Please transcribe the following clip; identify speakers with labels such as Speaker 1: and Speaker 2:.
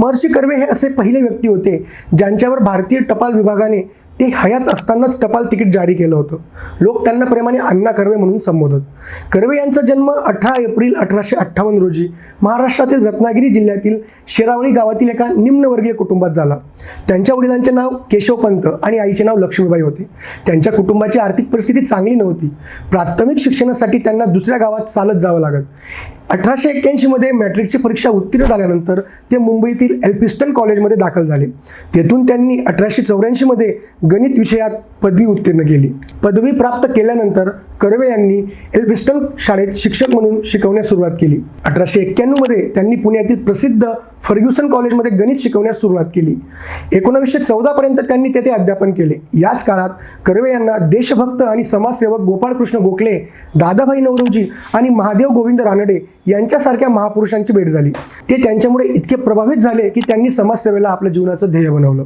Speaker 1: महर्षी कर्वे हे असे पहिले व्यक्ती होते ज्यांच्यावर भारतीय टपाल विभागाने ते हयात असतानाच टपाल तिकीट जारी केलं होतं. लोक त्यांना प्रेमाने अण्णा कर्वे म्हणून संबोधत. कर्वे यांचा जन्म अठरा एप्रिल अठराशे अठ्ठावन्न रोजी महाराष्ट्रातील रत्नागिरी जिल्ह्यातील शेरावळी गावातील एका निम्नवर्गीय कुटुंबात झाला. त्यांच्या वडिलांचे नाव केशवपंत आणि आईचे नाव लक्ष्मीबाई होते. त्यांच्या कुटुंबाची आर्थिक परिस्थिती चांगली नव्हती. प्राथमिक शिक्षणासाठी त्यांना दुसऱ्या गावात चालत जावं लागत. अठराशे एक्क्याऐंशीमध्ये मॅट्रिकची परीक्षा उत्तीर्ण झाल्यानंतर ते मुंबईतील एल्फिस्टन कॉलेजमध्ये दाखल झाले. तेथून त्यांनी अठराशे चौऱ्याऐंशीमध्ये गणित विषयात पदवी उत्तीर्ण केली. पदवी प्राप्त केल्यानंतर कर्वे यांनी एल्फिस्टन शाळेत शिक्षक म्हणून शिकवण्यास सुरुवात केली. अठराशे एक्क्याण्णवमध्ये त्यांनी पुण्यातील प्रसिद्ध फर्ग्युसन कॉलेजमध्ये गणित शिकवण्यास सुरुवात केली. एकोणावीसशे चौदापर्यंत त्यांनी तेथे अध्यापन केले. याच काळात कर्वे यांना देशभक्त आणि समाजसेवक गोपाळकृष्ण गोखले दादाभाई नवरोजी आणि महादेव गोविंद रानडे यांच्यासारख्या महापुरुषांची भेट झाली. ते त्यांच्यामुळे इतके प्रभावित झाले की त्यांनी समाजसेवेला आपल्या जीवनाचं ध्येय बनवलं.